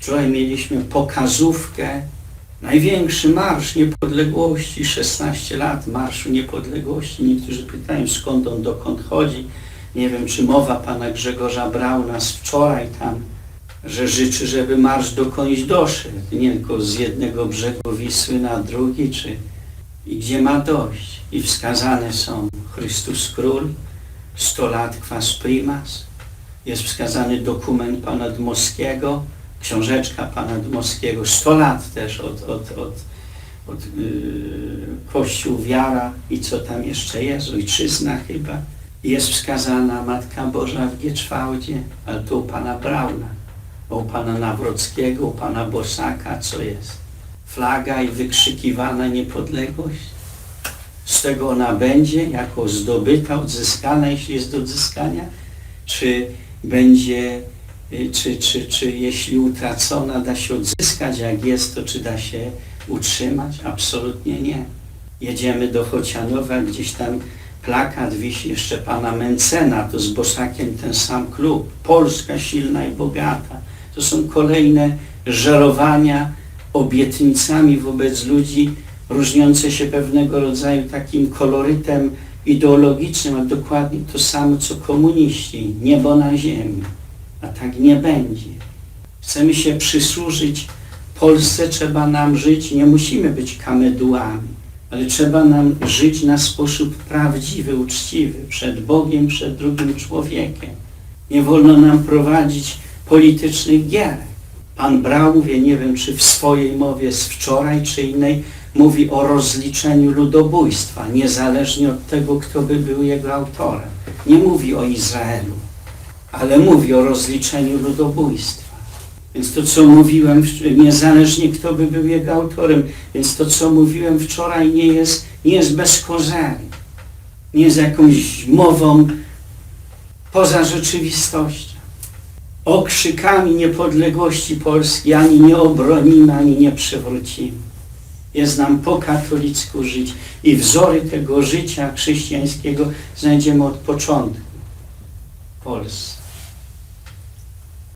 Wczoraj mieliśmy pokazówkę, największy Marsz Niepodległości, 16 lat Marszu Niepodległości. Niektórzy pytają skąd on, dokąd chodzi. Nie wiem, czy mowa pana Grzegorza Brauna z wczoraj tam, że życzy, żeby marsz dokądś doszedł, nie tylko z jednego brzegu Wisły na drugi, czy i gdzie ma dojść. I wskazane są Chrystus Król, 100 lat Kwas Primas, jest wskazany dokument pana Dmowskiego, książeczka pana Dmowskiego, 100 lat też od, od, od, od yy, Kościół, wiara i co tam jeszcze jest, ojczyzna chyba. Jest wskazana Matka Boża w Gieczwałdzie, ale to u pana Brauna, u pana Nawrockiego, u pana Bosaka, co jest? Flaga i wykrzykiwana niepodległość. Z tego ona będzie jako zdobyta, odzyskana, jeśli jest do odzyskania, czy będzie, czy, czy, czy jeśli utracona, da się odzyskać, jak jest, to czy da się utrzymać? Absolutnie nie. Jedziemy do Chocianowa, gdzieś tam plakat wisi jeszcze pana Mencena, to z Bosakiem ten sam klub. Polska silna i bogata. To są kolejne żerowania obietnicami wobec ludzi, różniące się pewnego rodzaju takim kolorytem ideologicznym, a dokładnie to samo co komuniści. Niebo na ziemi. A tak nie będzie. Chcemy się przysłużyć Polsce, trzeba nam żyć, nie musimy być kamedułami, ale trzeba nam żyć na sposób prawdziwy, uczciwy, przed Bogiem, przed drugim człowiekiem. Nie wolno nam prowadzić politycznych gierek. Pan Brał, mówię, nie wiem czy w swojej mowie z wczoraj czy innej, mówi o rozliczeniu ludobójstwa, niezależnie od tego, kto by był jego autorem. Nie mówi o Izraelu, ale mówi o rozliczeniu ludobójstwa. Więc to, co mówiłem, niezależnie kto by był jego autorem, więc to, co mówiłem wczoraj, nie jest, nie jest bez kozery. Nie jest jakąś mową poza rzeczywistością. Okrzykami niepodległości Polski ani nie obronimy, ani nie przywrócimy. Jest nam po katolicku żyć i wzory tego życia chrześcijańskiego znajdziemy od początku w Polsce.